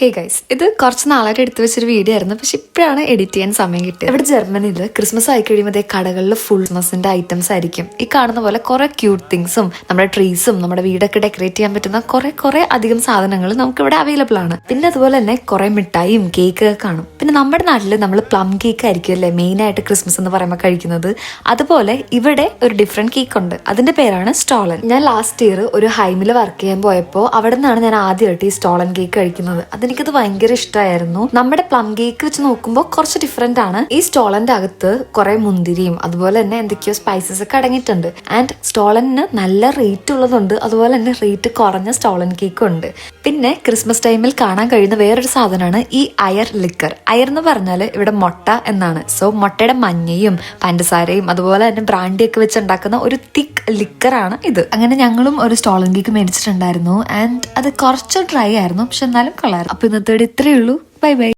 Hey guys ഇത് കുറച്ച് നാളായിട്ട് എടുത്തു വെച്ചൊരു വീഡിയോ ആയിരുന്നു. പക്ഷെ ഇപ്പോഴാണ് എഡിറ്റ് ചെയ്യാൻ സമയം കിട്ടിയത്. ഇവിടെ ജർമ്മനിയിൽ ക്രിസ്മസ് ആയി കഴിയുമ്പോൾ കടകളിൽ ഫുൾ ക്രിസ്മസിന്റെ ഐറ്റംസ് ആയിരിക്കും. ഈ കാണുന്ന പോലെ കുറെ ക്യൂട്ട് തിങ്സും നമ്മുടെ ട്രീസും നമ്മുടെ വീടൊക്കെ ഡെക്കറേറ്റ് ചെയ്യാൻ പറ്റുന്ന കുറെ കുറെ അധികം സാധനങ്ങൾ നമുക്ക് ഇവിടെ അവൈലബിൾ ആണ്. പിന്നെ അതുപോലെ തന്നെ കുറെ മിഠായിയും കേക്ക് കാണും. പിന്നെ നമ്മുടെ നാട്ടിൽ നമ്മൾ പ്ലം കേക്ക് ആയിരിക്കും അല്ലേ മെയിൻ ആയിട്ട് ക്രിസ്മസ് എന്ന് പറയുമ്പോൾ കഴിക്കുന്നത്. അതുപോലെ ഇവിടെ ഒരു ഡിഫറെന്റ് കേക്ക് ഉണ്ട്. അതിന്റെ പേരാണ് സ്റ്റോളൻ ഞാൻ ലാസ്റ്റ് ഇയർ ഒരു ഹൈമിൽ വർക്ക് ചെയ്യാൻ പോയപ്പോൾ അവിടെ നിന്നാണ് ഞാൻ ആദ്യമായിട്ട് ഈ സ്റ്റോളൻ കേക്ക് കഴിക്കുന്നത്. അതെനിക്കത് ഭയങ്കര ഇഷ്ടമായിരുന്നു നമ്മുടെ പ്ലം കേക്ക് വെച്ച് നോക്കുമ്പോൾ കുറച്ച് ഡിഫറെന്റ് ആണ്. ഈ സ്റ്റോളന്റെ അകത്ത് കുറെ മുന്തിരിയും അതുപോലെ തന്നെ എന്തൊക്കെയോ സ്പൈസസ് ഒക്കെ അടങ്ങിയിട്ടുണ്ട്. ആൻഡ് സ്റ്റോളന് നല്ല റേറ്റ് ഉള്ളതുണ്ട്. അതുപോലെ തന്നെ റേറ്റ് കുറഞ്ഞ സ്റ്റോളൻ കേക്കും ഉണ്ട്. പിന്നെ ക്രിസ്മസ് ടൈമിൽ കാണാൻ കഴിയുന്ന വേറൊരു സാധനമാണ് ഈ അയർ ലിക്കർ അയർ എന്ന് പറഞ്ഞാൽ ഇവിടെ മുട്ട എന്നാണ്. സോ മുട്ടയുടെ മഞ്ഞയും പഞ്ചസാരയും അതുപോലെ തന്നെ ബ്രാൻഡിയൊക്കെ വെച്ച് ഉണ്ടാക്കുന്ന ഒരു ലിക്കറാണ് ഇത്. അങ്ങനെ ഞങ്ങളും ഒരു സ്റ്റോളൻ കേക്ക് മേടിച്ചിട്ടുണ്ടായിരുന്നു. ആൻഡ് അത് കുറച്ച് ഡ്രൈ ആയിരുന്നു. പക്ഷെ എന്നാലും കളർ അപ്പൊ ഇന്നത്തെ ഇത്രയേ ഉള്ളൂ. Bye bye